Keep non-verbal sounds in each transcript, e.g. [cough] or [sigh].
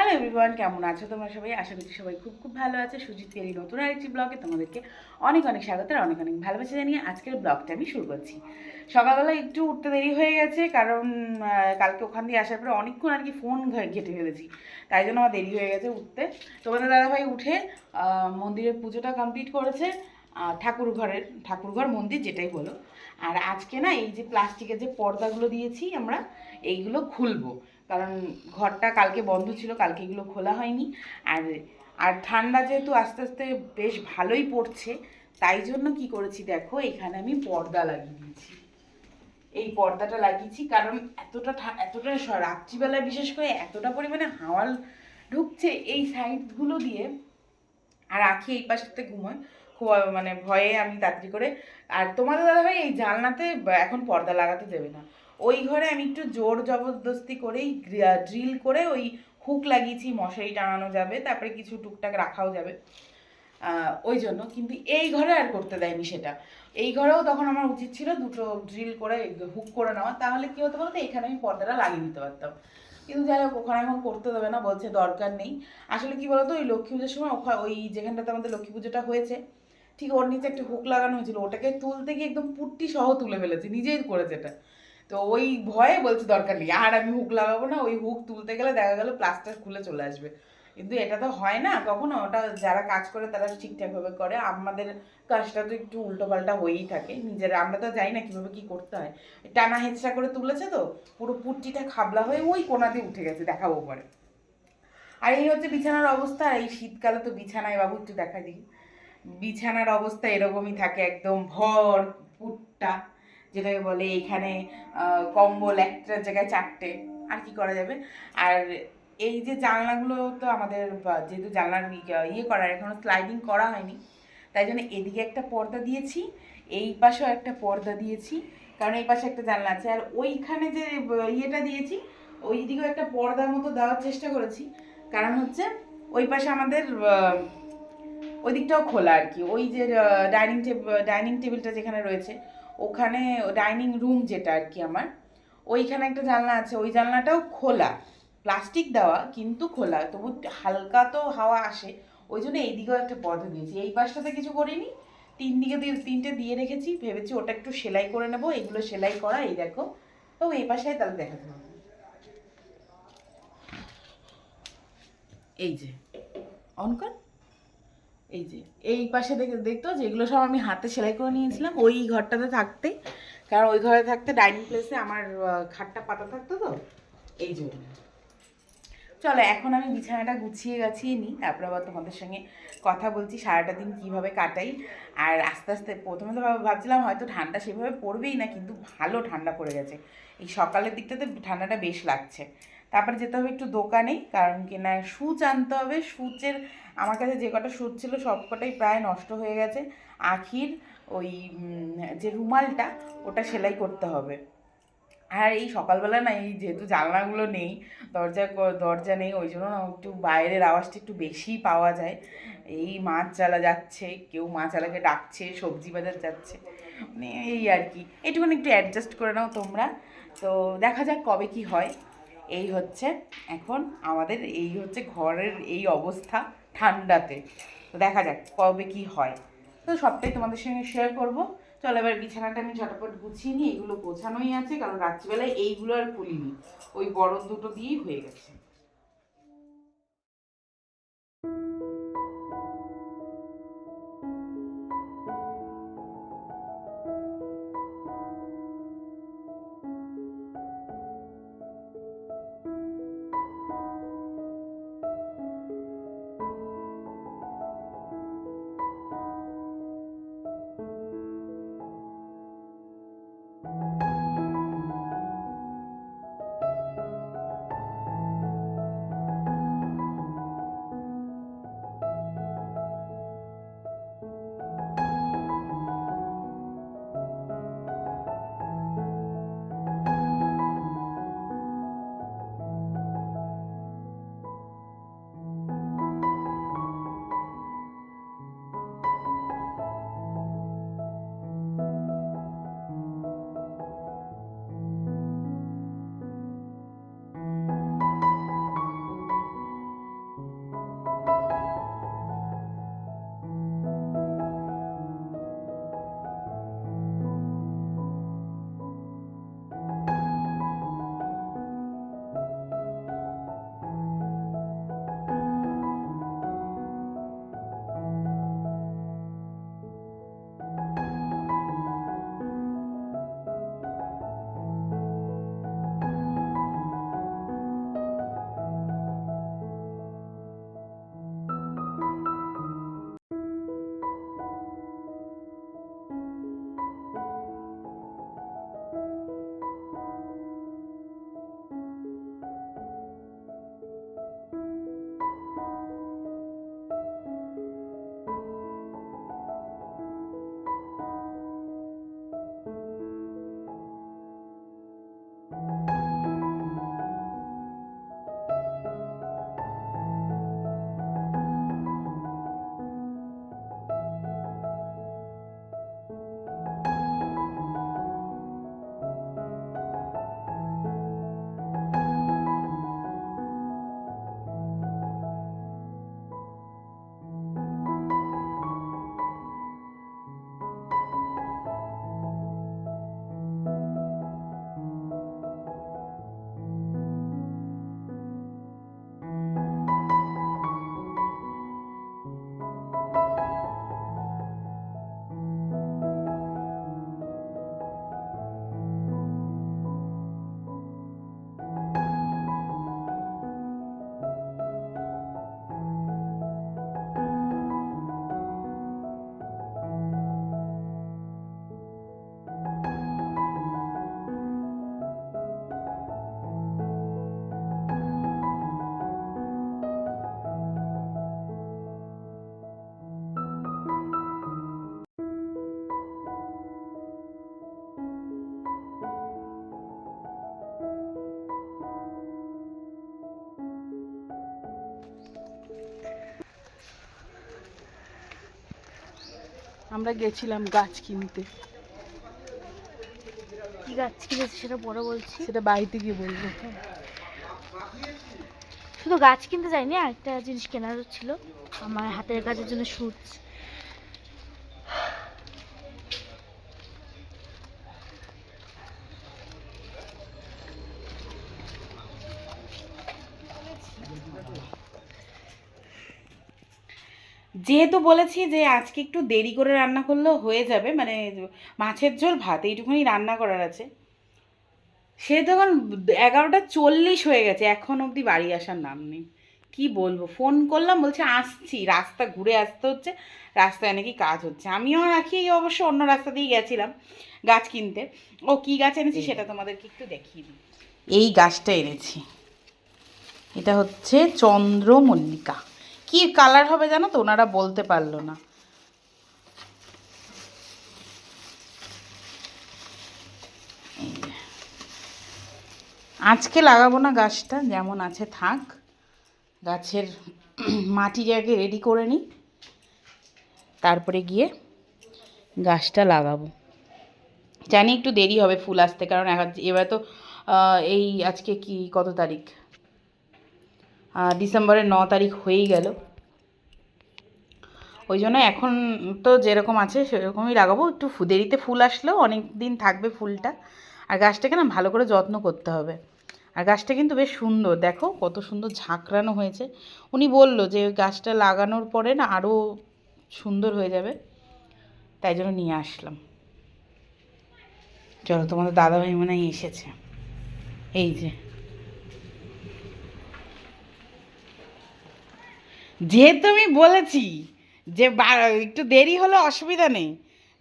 Hello everyone কেমন আছো তোমরা সবাই? আশা করছি সবাই খুব খুব ভালো আছে। সুজিত পেরি নতুন আরেকটি ব্লগে তোমাদেরকে অনেক অনেক স্বাগত আর অনেক অনেক ভালোবাসা জানিয়ে আজকের ব্লগটা আমি শুরু করছি। সকালবেলা একটু উঠতে দেরি হয়ে গেছে কারণ কালকে ওখান দিয়ে আসার পরে অনেকক্ষণ আর কি ফোন ঘেটে ফেলেছি। তাই জন্য আমার দেরি হয়ে গেছে উঠতে। তোমাদের দাদাভাই উঠে মন্দিরের পুজোটা কমপ্লিট করেছে ঠাকুর ঘরের ঠাকুরঘর মন্দির যেটাই বলো। আর আজকে না এই যে প্লাস্টিকের যে পর্দাগুলো দিয়েছি আমরা, এইগুলো খুলবো। কারণ ঘরটা কালকে বন্ধ ছিল, কালকে এগুলো খোলা হয়নি। আর আর ঠান্ডা যেহেতু আস্তে আস্তে বেশ ভালোই পড়ছে, তাই জন্য কি করেছি দেখো, এখানে আমি পর্দা লাগিয়ে দিয়েছি। এই পর্দাটা লাগিয়েছি কারণ এতটা এতটা রাত্রিবেলায় বিশেষ করে এতটা পরিমাণে হাওয়া ঢুকছে, এই সাইডগুলো দিয়ে আর আখি এই পাশেতে ঘুমোয়। মানে ভয়ে আমি তাড়াতাড়ি করে, আর তোমাদের দাদা ভাই এই জানলাতে, এখন পর্দা লাগাতে দেবে না। ওই ঘরে আমি একটু জোর জবরদস্তি করেই ড্রিল করে ওই হুক লাগিয়েছি, মশারি টাঙানো যাবে, তারপরে কিছু টুকটাক রাখাও যাবে। ওই জন্য। কিন্তু এই ঘরে আর করতে দেয়নি সেটা। এই ঘরেও তখন আমার উচিত ছিল দুটো ড্রিল করে হুক করে নেওয়া। তাহলে কি হতো বলতো? এখানে আমি পর্দাটা লাগিয়ে দিতে পারতাম। কিন্তু যাই হোক, ওখানে এখন করতে দেবে না, বলছে দরকার নেই। আসলে কি বলতো? ওই লক্ষ্মী পুজোর সময় ওখা, ওই যেখানটাতে আমাদের লক্ষ্মী পুজোটা হয়েছে, ঠিক ওর নিচে একটা হুক লাগানো হয়েছিল। ওটাকে তুলতে গিয়ে একদম পুট্টি সহ তুলে ফেলেছে। নিজেই করেছে এটা। তো ওই ভয়ে বলছে, দরকার নেই, আর আমি হুক লাগাবো না, ওই হুক তুলতে গেলে দেখা গেল প্লাস্টার খুলে চলে আসবে। কিন্তু এটা তো হয় না কখনো, ওটা যারা কাজ করে তারা ঠিকঠাকভাবে করে, আমাদের কাজটা তো একটু উল্টোপাল্টা হয়েই থাকে, নিজেরা, আমরা তো জানি না কীভাবে কী করতে হয়। টানা হেঁচড়া করে তুলেছে তো, পুরো পুট্টিটা খাবলা হয়ে ওই কোনা দিয়ে উঠে গেছে, দেখাবো পরে। আর এই হচ্ছে বিছানার অবস্থা, এই শীতকালে তো বিছানায়, বাবু একটু দেখা দিই। বিছানার অবস্থা এরকমই থাকে, একদম ভর পুট্টা। যেটাকে বলে এখানে কম্বল একটা জায়গায় চারটে, আর কি করা যাবে? আর এই যে জানলাগুলো তো আমাদের যেহেতু জানলার ইয়ে করা এখনও স্লাইডিং করা হয়নি। তাই জন্য এদিকে একটা পর্দা দিয়েছি, এই পাশেও একটা পর্দা দিয়েছি, কারণ এই পাশে একটা জানলা আছে। আর ওইখানে যে ইয়েটা দিয়েছি ওই দিকেও একটা পর্দার মতো দেওয়ার চেষ্টা করেছি। কারণ হচ্ছে, ওই পাশে আমাদের ওই দিকটাও খোলা আর কি। ওই যে ডাইনিং টেবিল ডাইনিং টেবিলটা যেখানে রয়েছে ওখানে ডাইনিং রুম যেটা আর কি আমার, ওইখানে একটা জানলা আছে, ওই জানলাটাও খোলা, প্লাস্টিক দেওয়া কিন্তু খোলা, তবু হালকা তো হাওয়া আসে, ওই জন্য এইদিকেও একটা পর্দা দিয়েছি এই পাশটাতে কিছু করিনি, তিন দিকে দিয়ে, তিনটে দিয়ে রেখেছি, ভেবেছি ওটা একটু সেলাই করে নেব, এগুলো সেলাই করা, এই দেখো, তো এই পাশে তাহলে দেখাতে হবে। এই যে অন এই যে, এই পাশে দেখে, দেখতো যেগুলো সব আমি হাতে সেলাই করে নিয়েছিলাম ওই ঘরটাতে থাকতে। কারণ ওই ঘরে থাকতে ডাইনিং প্লেসে আমার খাটটা পাতা থাকতো তো, এই জন্য। চলো, এখন আমি বিছানাটা গুছিয়ে গাছিয়ে নিই, তারপরে আবার তোমাদের সঙ্গে কথা বলছি, সারাটা দিন কীভাবে কাটাই। আর আস্তে আস্তে, প্রথমে তো ভাব- ভাবছিলাম হয়তো ঠান্ডা সেভাবে পড়বেই না, কিন্তু ভালো ঠান্ডা পড়ে গেছে। এই সকালের দিকটাতে ঠান্ডাটা বেশ লাগছে। তারপরে যেতে হবে একটু দোকানে কারণ কি না, সুচ আনতে হবে। সুচের আমার কাছে যে কটা সুচ ছিল, সব কটাই প্রায় নষ্ট হয়ে গেছে। আখির, ওই যে রুমালটা, ওটা সেলাই করতে হবে। আর এই সকালবেলা না, এই যেহেতু জানলাগুলো নেই, দরজা দরজা নেই, ওই জন্য না একটু বাইরের আওয়াজটা একটু বেশি পাওয়া যায়। এই মাছ চালা যাচ্ছে, কেউ মাছ চালাকে ডাকছে, সবজি বাজার যাচ্ছে। মানে এই আর কি। এইটুকুনি একটু অ্যাডজাস্ট করে নাও তোমরা। তো দেখা যাক কবে কি হয়। এই হচ্ছে এখন আমাদের এই হচ্ছে ঘরের এই অবস্থা ঠান্ডাতে। তো দেখা যাক কবে কি হয়। তো সবটাই তোমাদের সঙ্গে শেয়ার করব। চলো এবার বিছানাটা আমি ঝটপট গুছিয়ে নিই। এগুলো গোছানোই আছে, কারণ রাত্রিবেলায় এইগুলো আর খুলিনি। ওই বড় দুটো দিয়েই হয়ে গেছে। আমরা গেছিলাম গাছ কিনতে। কি গাছ কিনেছি সেটা পরে বলছি। সেটা বাড়িতে গিয়ে বলব। শুধু গাছ কিনতে যাইনি একটা জিনিস কেনার ছিল। আমার হাতের কাজের জন্য সুচ যেহেতু বলেছি যে আজকে একটু দেরি করে রান্না করলেও হয়ে যাবে মানে মাছের ঝোল, ভাত, এইটুকুনি রান্না করার আছে। সে তখন এগারোটা চল্লিশ হয়ে গেছে, এখন অবধি বাড়ি আসার নাম নেই। কি বলব? ফোন করলাম, বলছে আসছি, রাস্তা ঘুরে আসতে হচ্ছে, রাস্তায় নাকি কাজ হচ্ছে। আমিও রাখি অবশ্য অন্য রাস্তা দিয়ে গেছিলাম গাছ কিনতে। ও কি গাছ এনেছি সেটা তোমাদেরকে একটু দেখিয়ে দিই। এই গাছটা এনেছি। এটা হচ্ছে চন্দ্রমল্লিকা। কি কালার হবে জানো তো? ওনারা বলতে পারল না। আজকে লাগাবো না গাছটা, যেমন আছে থাক। গাছের মাটি আগে রেডি করে নিই। তারপরে গিয়ে গাছটা লাগাবো। জানি একটু দেরি হবে ফুল আসতে, কারণ এবার তো এই আজকে কি, কত তারিখ? ডিসেম্বরের ন তারিখ হয়েই গেল। ওই জন্য এখন তো যেরকম আছে সেরকমই লাগাবো। একটু দেরিতে ফুল আসলেও অনেক দিন থাকবে ফুলটা। আর গাছটাকে না ভালো করে যত্ন করতে হবে। আর গাছটা কিন্তু বেশ সুন্দর। দেখো কত সুন্দর ঝাঁকড়ানো হয়েছে। উনি বলল যে গাছটা লাগানোর পরে না আরও সুন্দর হয়ে যাবে। তাই জন্য নিয়ে আসলাম। চলো তোমাদের দাদাভাই মনে হয় এসেছে। এই যে। যেহেতু আমি বলেছি যে একটু দেরি হলে অসুবিধা নেই।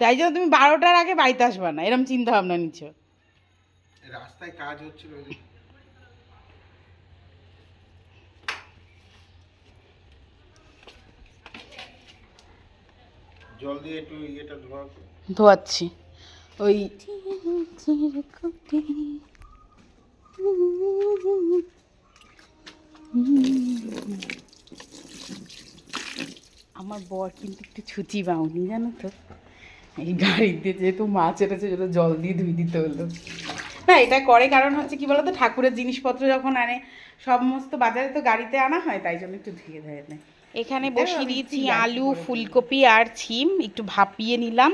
তাই জন্য তুমি বারোটার আগে বাড়িতে আসবে না। এরকম চিন্তা ভাবনা নিচ্ছ। রাস্তায় কাজ হচ্ছিল ওই যে। জল দিয়ে একটু ইয়েটা ধোয়া ধোয়াচ্ছি। ওই [laughs] আমার বর কিন্তু একটু ছুচি বাউনি জানো তো? এই গাড়িতে যেহেতু মাছ এনেছে সেটা জল দিয়ে ধুই দিতে হলো। না এটা করে কারণ হচ্ছে কি বলতো ঠাকুরের জিনিসপত্র যখন আনে সমস্ত বাজারে তো গাড়িতে আনা হয় তাই জন্য একটু ধুয়ে ধুয়ে নেয়। এখানে বসিয়ে দিয়েছি আলু ফুলকপি আর ছিম একটু ভাপিয়ে নিলাম।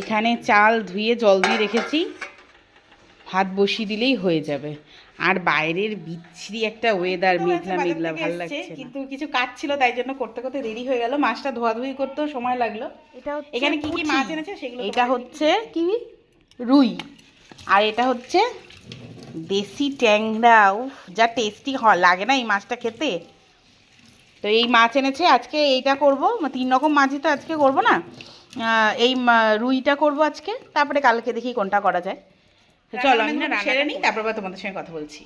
এখানে চাল ধুয়ে জল দিয়ে রেখেছি। ভাত বসিয়ে দিলেই হয়ে যাবে। আর বাইরের বিচ্ছিরি একটা ওয়েদার মেঘলা মেঘলা ভালো লাগছে কিন্তু কিছু কাজ ছিল তাই জন্য করতে করতে দেরি হয়ে গেল। মাছটা ধোয়াধুয়ি করতেও সময় লাগল। এটা এখানে কি কি মাছ এনেছে সেগুলো এটা হচ্ছে কি রুই। আর এটা হচ্ছে দেশি ট্যাংরা। উফ যা টেস্টি হয় লাগে না এই মাছটা খেতে। তো এই মাছ এনেছে আজকে এইটা করব। তিন রকম মাছই তো আজকে করব না। এই রুইটা করব আজকে। তারপরে কালকে দেখি কোনটা করা যায়। চলো আমি না সেরে নিই তারপর তোমাদের সঙ্গে কথা বলছি।